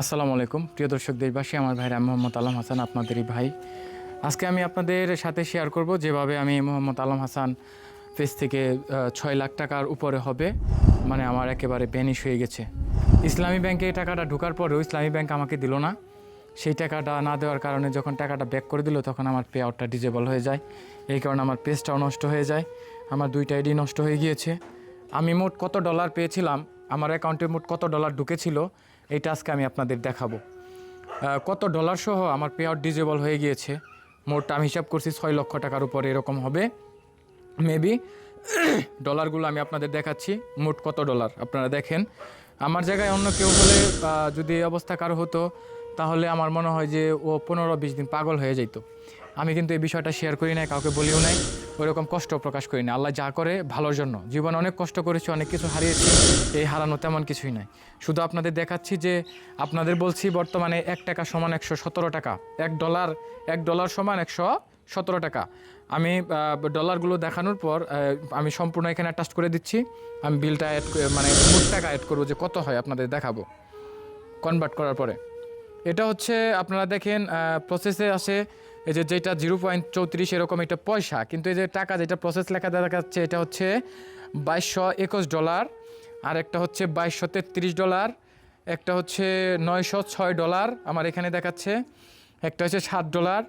আসসালামু আলাইকুম। প্রিয় দর্শক দেশবাসী, আমার ভাই মোহাম্মদ আলম হাসান আপনাদেরই ভাই। আজকে আমি আপনাদের সাথে শেয়ার করব যেভাবে আমি মোহাম্মদ আলম হাসান পেজ থেকে ছয় লাখ টাকার উপরে হবে। মানে আমার একেবারে বেনিশ হয়ে গেছে। ইসলামী ব্যাংকে এই টাকাটা ঢোকার পরেও ইসলামী ব্যাংক আমাকে দিল না। সেই টাকাটা না দেওয়ার কারণে যখন টাকাটা ব্যাক করে দিল, তখন আমার পে আউটটা ডিজেবল হয়ে যায়। এই কারণে আমার পেজটাও নষ্ট হয়ে যায়। আমার দুইটা আইডি নষ্ট হয়ে গিয়েছে। আমি মোট কত ডলার পেয়েছিলাম? আমার অ্যাকাউন্টে মোট কত ডলার ঢুকেছিল? এইটা আজকে আমি আপনাদের দেখাবো। কত ডলার সহ আমার পে আউট ডিজেবল হয়ে গিয়েছে। মোট আমি হিসাব করছি ছয় লক্ষ টাকার উপরে এরকম হবে। মেবি ডলারগুলো আমি আপনাদের দেখাচ্ছি। মোট কত ডলার আপনারা দেখেন। আমার জায়গায় অন্য কেউ হলে যদি এই অবস্থা কারও হতো তাহলে আমার মনে হয় যে ও পনেরো বিশ দিন পাগল হয়ে যেত আমি কিন্তু এই বিষয়টা শেয়ার করি নাই, কাউকে বলিও নাই, ওইরকম কষ্ট প্রকাশ করি না আল্লাহ যা করে ভালোর জন্য। জীবনে অনেক কষ্ট করেছি, অনেক কিছু হারিয়েছি, এই হারানো তেমন কিছুই নাই। শুধু আপনাদের দেখাচ্ছি যে আপনাদের বলছি বর্তমানে এক টাকা সমান একশো সতেরো টাকা। এক ডলার এক ডলার সমান একশো সতেরো টাকা। আমি ডলারগুলো দেখানোর পর আমি সম্পূর্ণ এখানে টাচ করে দিচ্ছি। আমি বিলটা অ্যাড মানে মোট টাকা অ্যাড করব যে কত হয় আপনাদের দেখাবো। কনভার্ট করার পরে। এটা হচ্ছে আপনারা দেখেন প্রসেসে আসে, এই যে যেটা জিরো পয়েন্ট চৌত্রিশ এরকম একটা পয়সা, কিন্তু এই যে টাকা যেটা প্রসেস লেখা দেখাচ্ছে এটা হচ্ছে বাইশশো একুশ ডলার আর একটা হচ্ছে বাইশশো তেত্রিশ ডলার একটা হচ্ছে নয়শো ছয় ডলার আমার এখানে দেখাচ্ছে, একটা হচ্ছে সাত ডলার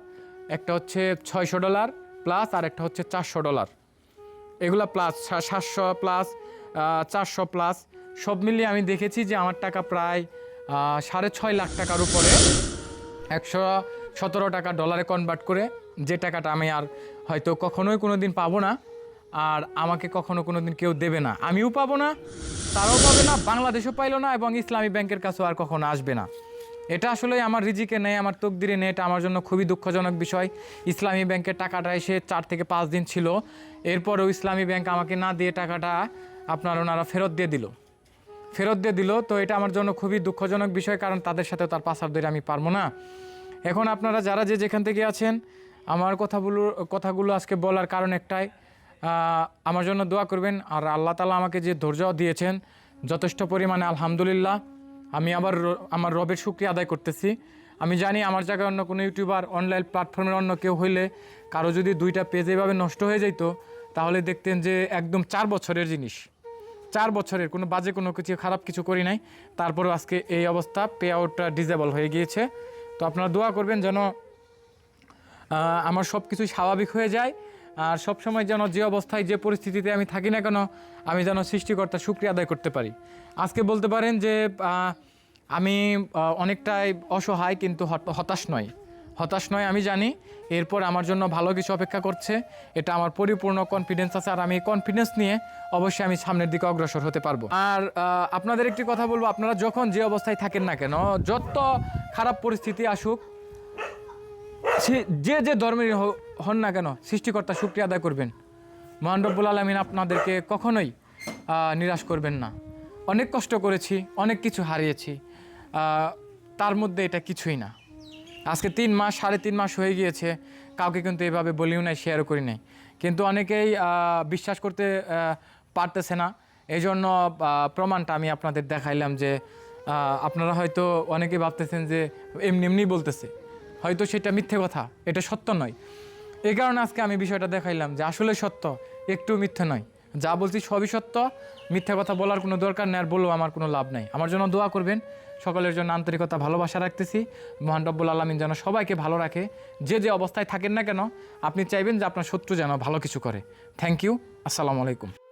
একটা হচ্ছে ছয়শো ডলার প্লাস আর একটা হচ্ছে চারশো ডলার এগুলা প্লাস সাতশো প্লাস চারশো প্লাস সব মিলিয়ে আমি দেখেছি যে আমার টাকা প্রায় সাড়ে ছয় লাখ টাকার উপরে একশো সতেরো টাকা ডলারে কনভার্ট করে যে টাকাটা আমি আর হয়তো কখনোই কোনো দিন পাবো না আর আমাকে কখনো কোনো দিন কেউ দেবে না। আমিও পাবো না, তারাও পাবে না, বাংলাদেশও পাইলো না এবং ইসলামী ব্যাংকের কাছেও আর কখনো আসবে না। এটা আসলে আমার রিজিকে নেই, আমার তকদিরে নেই, এটা আমার জন্য খুবই দুঃখজনক বিষয়। ইসলামী ব্যাংকের টাকাটা এসে চার থেকে পাঁচ দিন ছিল, এরপরেও ইসলামী ব্যাংক আমাকে না দিয়ে টাকাটা আপনার ওনারা ফেরত দিয়ে দিল। ফেরত দিয়ে দিল, তো এটা আমার জন্য খুবই দুঃখজনক বিষয়, কারণ তাদের সাথে তার পাশার ধরে আমি পারব না। এখন আপনারা যারা যে যেখান থেকে আছেন, আমার কথাগুলো কথাগুলো আজকে বলার কারণ একটাই আমার জন্য দোয়া করবেন, আর আল্লাহ তালা আমাকে যে ধৈর্য দিয়েছেন, যথেষ্ট পরিমাণে আলহামদুলিল্লাহ, আমি আবার আমার রবের শুক্রিয়া আদায় করতেছি। আমি জানি আমার জায়গায় অন্য কোনো ইউটিউবার, অনলাইন প্ল্যাটফর্মের অন্য কেউ হইলে, কারও যদি দুইটা পেজ এভাবে নষ্ট হয়ে যেত তাহলে দেখতেন যে একদম চার বছরের জিনিস। চার বছরের, কোনো বাজে কোনো কিছু, খারাপ কিছু করি নাই। তারপরেও আজকে এই অবস্থা পে আউটটা ডিজেবল হয়ে গিয়েছে। তো আপনারা দোয়া করবেন যেন আমার সব কিছু স্বাভাবিক হয়ে যায়। আর সব সময় যেন যে অবস্থায়, যে পরিস্থিতিতে আমি থাকি না কেন, আমি যেন সৃষ্টিকর্তা শুক্রিয়া আদায় করতে পারি। আজকে বলতে পারেন যে আমি অনেকটাই অসহায় কিন্তু হত- হতাশ নয়। হতাশ নয়, আমি জানি। এরপর আমার জন্য ভালো কিছু অপেক্ষা করছে। এটা আমার পরিপূর্ণ কনফিডেন্স আছে আর আমি কনফিডেন্স নিয়ে অবশ্যই আমি সামনের দিকে অগ্রসর হতে পারব। আর আপনাদের একটি কথা বলব, আপনারা যখন যে অবস্থায় থাকেন না কেন, যত খারাপ পরিস্থিতি আসুক যে যে ধর্মের হন না কেন, সৃষ্টিকর্তা শুক্রিয়া আদায় করবেন। মহান আলমিন আপনাদেরকে কখনোই নিরাশ করবেন না। অনেক কষ্ট করেছি, অনেক কিছু হারিয়েছি। তার মধ্যে এটা কিছুই না। আজকে তিন মাস, সাড়ে তিন মাস হয়ে গিয়েছে। কাউকে কিন্তু এভাবে বলিও নাই শেয়ারও করি নাই। কিন্তু অনেকেই বিশ্বাস করতে পারতেছে না। এই জন্য প্রমাণটা আমি আপনাদের দেখাইলাম যে আপনারা হয়তো অনেকেই ভাবতেছেন যে, এমনি এমনি বলতেছে। হয়তো সেটা মিথ্যে কথা, এটা সত্য নয়। এই কারণে আজকে আমি বিষয়টা দেখাইলাম যে, আসলে সত্য, একটু মিথ্যে নয়। যা বলছি সবই সত্য, মিথ্যা কথা বলার কোনো দরকার নেই, আর বলেও আমার কোনো লাভ নাই। আমার জন্য দোয়া করবেন, সকলের জন্য আন্তরিকতা, ভালোবাসা রাখতেছি। মহান রব্বুল আলমিন যেন সবাইকে ভালো রাখে। যে যে অবস্থায় থাকেন না কেন, আপনি চাইবেন যে আপনার শত্রু যেন ভালো কিছু করে। থ্যাংক ইউ আসসালামু আলাইকুম।